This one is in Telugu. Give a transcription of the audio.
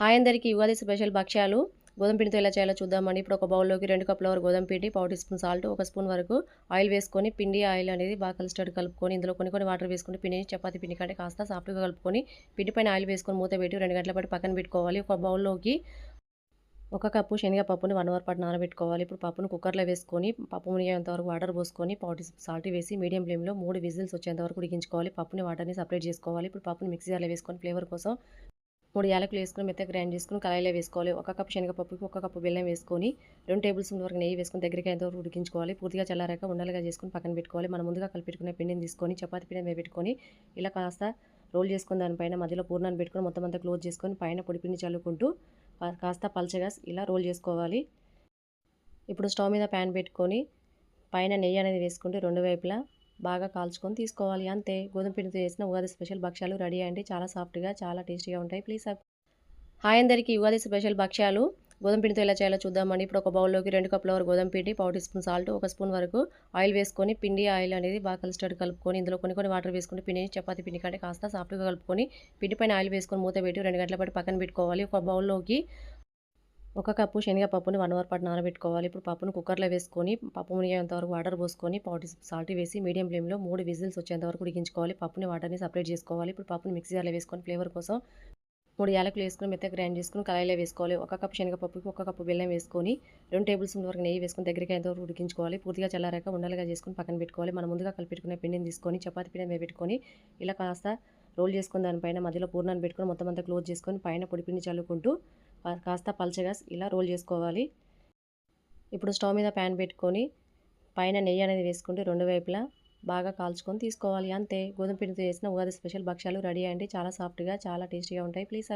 హాయ్ అందరికీ యుగాది స్పెషల్ భక్ష్యాలు. గోధుమ పిండితో ఎలా చేయాలో చూద్దామండి. ఇప్పుడు ఒక బౌల్లోకి రెండు కప్పుల వరకు గోధుమ పిండి పావు టీ స్పూన్ సాల్ట్ ఒక స్పూన్ వరకు ఆయిల్ వేసుకొని పిండి ఆయిల్ అనేది బాగా కలిసినట్టు కలుపుకొని ఇందులో కొన్ని కొన్ని వాటర్ వేసుకొని పిండిని చపాతి పిండి కంటే కాస్త సాఫ్ట్గా కలుపుకొని పిండి పైన ఆయిల్ వేసుకొని మూత పెట్టి రెండు గంటల పాటు పక్కన పెట్టుకోవాలి. ఒక బౌల్లోకి ఒక కప్పు శనగపప్పుని వన్ అవర్ పాటు నానబెట్టుకోవాలి. ఇప్పుడు పప్పును కుక్కర్లో వేసుకొని పప్పు మునిగేంత వరకు వాటర్ పోసుకొని పావు సాల్ట్ వేసి మీడియం ఫ్లేమ్లో మూడు విజిల్స్ వచ్చేంత వరకు ఉడికించుకోవాలి. పప్పుని వాటర్ని సపరేట్ చేసుకోవాలి. ఇప్పుడు పప్పుని మిక్సీ జార్లో వేసుకొని ఫ్లేవర్ కోసం మూడు యాలకులు వేసుకొని మెత్తగా గ్రైండ్ చేసుకుని కళాయిలో వేసుకోవాలి. ఒక కప్పు శనగపప్పుకి ఒక కప్పు బెల్లం వేసుకొని రెండు టేబుల్ స్పూన్ వరకు నెయ్యి వేసుకొని దగ్గరికి ఎంతో ఉడికించుకోవాలి. పూర్తిగా చల్లారాక ఉండలుగా చేసుకొని పక్కన పెట్టుకోవాలి. మనం ముందుగా కలిపెట్టుకునే పిండిని తీసుకొని చపాతీ పిండిని పెట్టుకొని ఇలా కాస్త రోల్ చేసుకుని దానిపైన మధ్యలో పూర్ణాన్ని పెట్టుకొని మొత్తం అంతా క్లోజ్ చేసుకొని పైన పొడి పిండి చల్లుకుంటూ కాస్త పల్చగా ఇలా రోల్ చేసుకోవాలి. ఇప్పుడు స్టవ్ మీద ప్యాన్ పెట్టుకొని పైన నెయ్యి అనేది వేసుకుంటూ రెండు వైపులా బాగా కాల్చుకొని తీసుకోవాలి. అంతే. గోధుమ పిండితో చేసిన ఉగాది స్పెషల్ భక్ష్యాలు రెడీ అండి. చాలా సాఫ్ట్గా చాలా టేస్టీగా ఉంటాయి. ప్లీజ్ సార్ హాయ్ అందరికీ. ఉగాది స్పెషల్ భక్ష్యాలు గోధుమ పిండితో ఎలా చేయాలో చూద్దామండి. ఇప్పుడు ఒక బౌల్లోకి రెండు కప్పుల వరకు గోధుమ పిండి పావు టీ స్పూన్ సాల్ట్ ఒక స్పూన్ వరకు ఆయిల్ వేసుకొని పిండి ఆయిల్ అనేది బాగా కలిసినట్టు కలుపుకొని ఇందులో కొన్ని కొన్ని వాటర్ వేసుకొని పిండిని చపాతి పిండి కంటే కాస్త సాఫ్ట్గా కలుపుకొని పిండి పైన ఆయిల్ వేసుకొని మూత పెట్టి రెండు గంటల పాటు పక్కన పెట్టుకోవాలి. ఒక బౌల్లోకి ఒక కప్పు శనగపప్పుని వన్ అవర్ పాటు నానబెట్టుకోవాలి. ఇప్పుడు పప్పును కుక్కర్లో వేసుకొని పప్పు మునిగేంతవరకు వాటర్ పోసుకొని పావు సాల్ట్ వేసి మీడియం ఫ్లేమ్లో మూడు విజిల్స్ వచ్చేంతవరకు ఉడికించుకోవాలి. పప్పుని వాటర్ని సపరేట్ చేసుకోవాలి. ఇప్పుడు పప్పుని మిక్సీ జార్లో వేసుకొని ఫ్లేవర్ కోసం మూడు యాలకులు వేసుకొని మెత్తగా గ్రైండ్ చేసుకుని కళాయిలో వేసుకోవాలి. ఒక కప్పు శనగపప్పుకి ఒక కప్పు బెల్లం వేసుకొని రెండు టేబుల్ స్పూన్ వరకు నెయ్యి వేసుకొని దగ్గరికి ఎంతవరకు ఉడికించుకోవాలి. పూర్తిగా చల్లారాక ఉండలుగా చేసుకొని పక్కన పెట్టుకోవాలి. మనం ముందుగా కలిపెట్టుకున్న పిండిని తీసుకొని చపాతీ పిండిని పెట్టుకొని ఇలా కాస్త రోల్ చేసుకుని దానిపైన మధ్యలో పూర్ణాన్ని పెట్టుకొని మొత్తం అంతా క్లోజ్ చేసుకొని పైన పొడిపిండి చల్లుకుంటూ కాస్త పల్చగా ఇలా రోల్ చేసుకోవాలి. ఇప్పుడు స్టవ్ మీద ప్యాన్ పెట్టుకొని పైన నెయ్యి అనేది వేసుకుంటే రెండు వైపులా బాగా కాల్చుకొని తీసుకోవాలి. అంతే. గోధుమ పిండితో చేసిన ఉగాది స్పెషల్ భక్ష్యాలు రెడీ అయ్యండి. చాలా సాఫ్ట్గా చాలా టేస్టీగా ఉంటాయి. ప్లీజ్